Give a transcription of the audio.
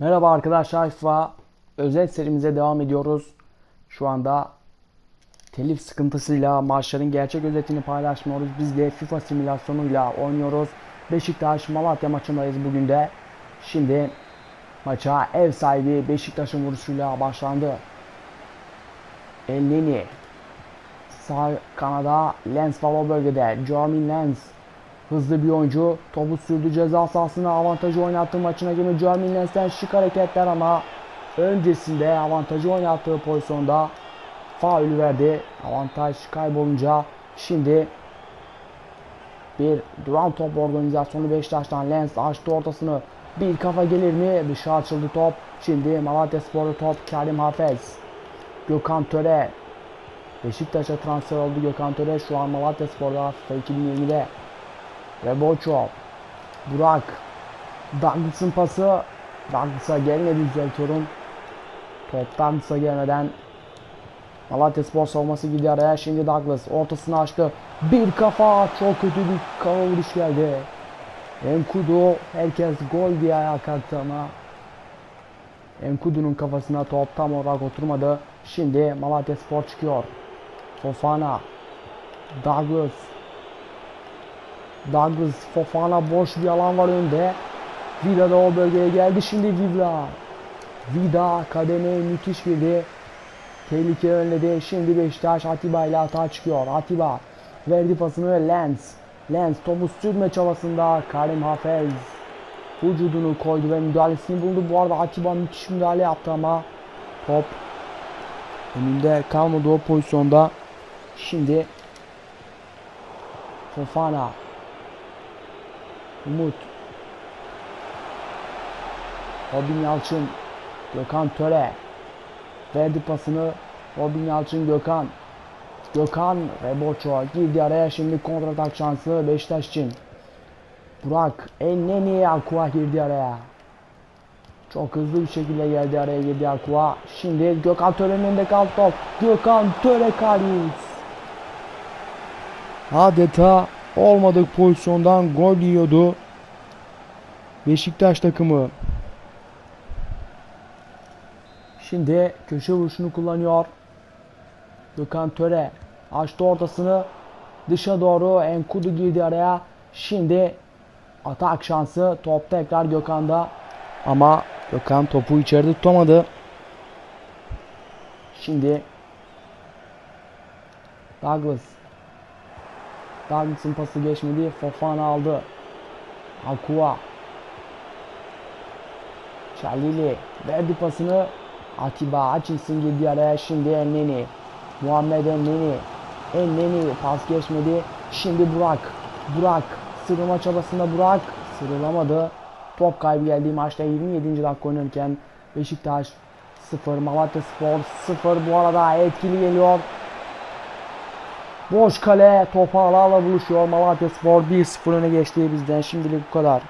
Merhaba arkadaşlar FIFA özel serimize devam ediyoruz. Şu anda telif sıkıntısıyla maçların gerçek özetini paylaşmıyoruz. Biz de FIFA simülasyonuyla oynuyoruz. Beşiktaş Malatya maçındayız bugün de. Şimdi maça ev sahibi Beşiktaş'ın vuruşuyla başlandı. Elneni sağ kanada Lens var o bölgede. Jermaine Lens Hızlı bir oyuncu. Topu sürdü ceza sahasına avantajı oynattığı maçına gibi Jermaine Lens'ten şık hareketler ama öncesinde avantajı oynattığı pozisyonda faul verdi. Avantaj kaybolunca şimdi bir duran top organizasyonu Beşiktaş'tan Lens açtı ortasını. Bir kafa gelir mi? Dışarı açıldı top. Şimdi Malatya Spor'da top Kerim Hafez. Gökhan Töre. Beşiktaş'a transfer oldu Gökhan Töre. Şu an Malatya Spor'da FIFA 2020'de. Ve Boço. Burak. Douglas'ın pası. Douglas'a gelmedi düzeltiyorum. Top Douglas'a gelmeden Malatya Spor savunması gidiyor araya. Şimdi Douglas ortasını açtı. Bir kafa. Çok kötü bir kafa vuruş geldi. Enkudu. Herkes gol diye ayağa kalktı ama Enkudu'nun kafasına top tam olarak oturmadı. Şimdi Malatya Spor çıkıyor. Fofana. Douglas. Douglas Fofana boş bir alan var önde. Vida da o bölgeye geldi. Şimdi Vida. Vida kademeye müthiş girdi. Tehlike önledi. Şimdi Beşiktaş Atiba ile hata çıkıyor. Atiba verdi pasını Lens. Lens topu sürme çabasında Karim Hafez vücudunu koydu ve müdahalesini buldu. Bu arada Atiba müthiş müdahale yaptı ama top önünde kalmadı o pozisyonda. Şimdi Fofana Umut Robin Yalçın Gökhan Töre. Verdi pasını Robin Yalçın Gökhan. Gökhan ve girdi araya. Şimdi kontratak şansı Beşiktaş için. Burak Enneni Aqua girdi araya. Çok hızlı bir şekilde geldi araya girdi Aqua şimdi Gökhan Töre'nin önünde kaldı top. Gökhan Töre Karius adeta olmadık pozisyondan gol yiyordu. Beşiktaş takımı. Şimdi köşe vuruşunu kullanıyor. Gökhan Töre açtı ortasını. Dışa doğru Enkudu girdi araya. Şimdi atak şansı. Top tekrar Gökhan'da. Ama Gökhan topu içeride tutamadı. Şimdi Douglas Douglas'ın pası geçmedi. Fofana aldı. Akua. Çalili verdi pasını. Atiba Hutchinson girdi araya. Şimdi Enneni. Muhammed Enneni. Enneni pas geçmedi. Şimdi Burak. Burak. Sırılma çabasında Burak. Sırılamadı. Top kaybı geldiği maçta 27. dakika oynarken Beşiktaş 0 Malatya Spor 0 bu arada etkili geliyor. Boş kale topu ala ala buluşuyor. Malatya Spor 1-0 öne geçti bizden. Şimdilik bu kadar.